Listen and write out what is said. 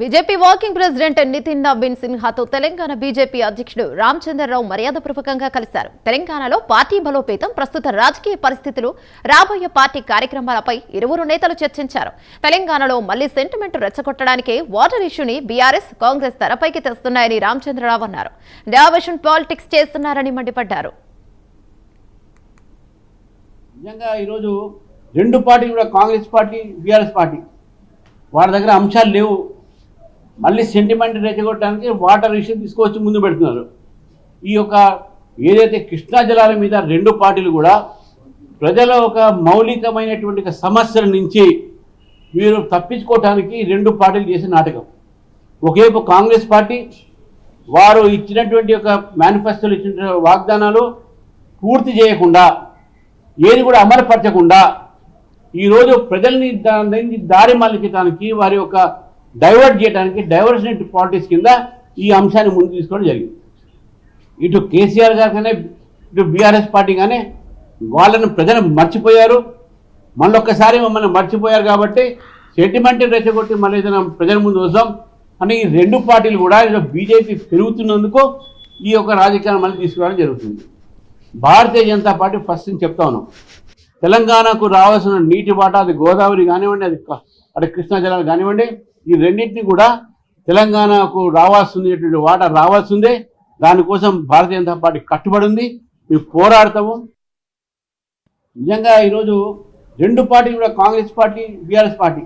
BJP working president Nitin Naveen సిన్హాతో Telangana BJP అధ్యక్షుడు రామచంద్రరావు మర్యాదపూర్వకంగా కలిశారు. తెలంగాణలో పార్టీ బలోపేతం ప్రస్తుత రాజకీయ పరిస్థితులు రాబోయే పార్టీ కార్యక్రమాలపై ఇరువురు నేతలు చర్చించారు. తెలంగాణలో మళ్ళీ సెంటిమెంట్ రెచ్చగొట్టడానికే వాటర్ ఇష్యూని బీఆర్ఎస్ కాంగ్రెస్ తెరపైకి తెస్తున్నాయని రామచంద్రరావు అన్నారు. డైవర్షన్ పాలిటిక్స్ చేస్తున్నారని మండిపడ్డారు. నిజంగా ఈరోజు రెండు పార్టీలు కూడా కాంగ్రెస్ పార్టీ బీఆర్ఎస్ పార్టీ. వారి దగ్గర అంశాలు లేవు. మళ్ళీ సెంటిమెంట్ రెచ్చగొట్టడానికి వాటర్ ఇష్యూ తీసుకొచ్చి ముందు పెడుతున్నారు. ఈ యొక్క ఏదైతే కృష్ణా జలాల మీద రెండు పార్టీలు కూడా ప్రజల ఒక మౌలికమైనటువంటి సమస్యల నుంచి వీరు తప్పించుకోవటానికి రెండు పార్టీలు చేసే నాటకం. ఒకవైపు కాంగ్రెస్ పార్టీ వారు ఇచ్చినటువంటి ఒక మేనిఫెస్టోలు ఇచ్చిన వాగ్దానాలు పూర్తి చేయకుండా ఏది కూడా అమలుపరచకుండా ఈరోజు ప్రజల్ని దాని దారి మళ్ళించడానికి వారి యొక్క డైవర్ట్ చేయడానికి డైవర్షన్ పాలిటిక్స్ కింద ఈ అంశాన్ని ముందు తీసుకోవడం జరిగింది. ఇటు కేసీఆర్ గారు కానీ ఇటు బీఆర్ఎస్ పార్టీ కానీ వాళ్ళని ప్రజలు మర్చిపోయారు. మళ్ళొక్కసారి మమ్మల్ని మర్చిపోయారు కాబట్టి సెంటిమెంట్ రెచ్చగొట్టి మళ్ళీ ఏదైనా ప్రజల ముందు వస్తాం అని ఈ రెండు పార్టీలు కూడా బీజేపీ పెరుగుతున్నందుకు ఈ యొక్క రాజకీయాన్ని మళ్ళీ తీసుకురావడం జరుగుతుంది. భారతీయ జనతా పార్టీ ఫస్ట్ నుంచి చెప్తా ఉన్నాం. తెలంగాణకు రావాల్సిన నీటి వాటా అది గోదావరి కానివ్వండి అది అటు కృష్ణా జలాలు కానివ్వండి ఈ రెండింటిని కూడా తెలంగాణకు రావాల్సినటువంటి వాటా రావాల్సిందే. దానికోసం భారతీయ జనతా పార్టీ కట్టుబడి ఉంది. మేము పోరాడతాము. నిజంగా ఈరోజు రెండు పార్టీలు కూడా కాంగ్రెస్ పార్టీ బీఆర్ఎస్ పార్టీ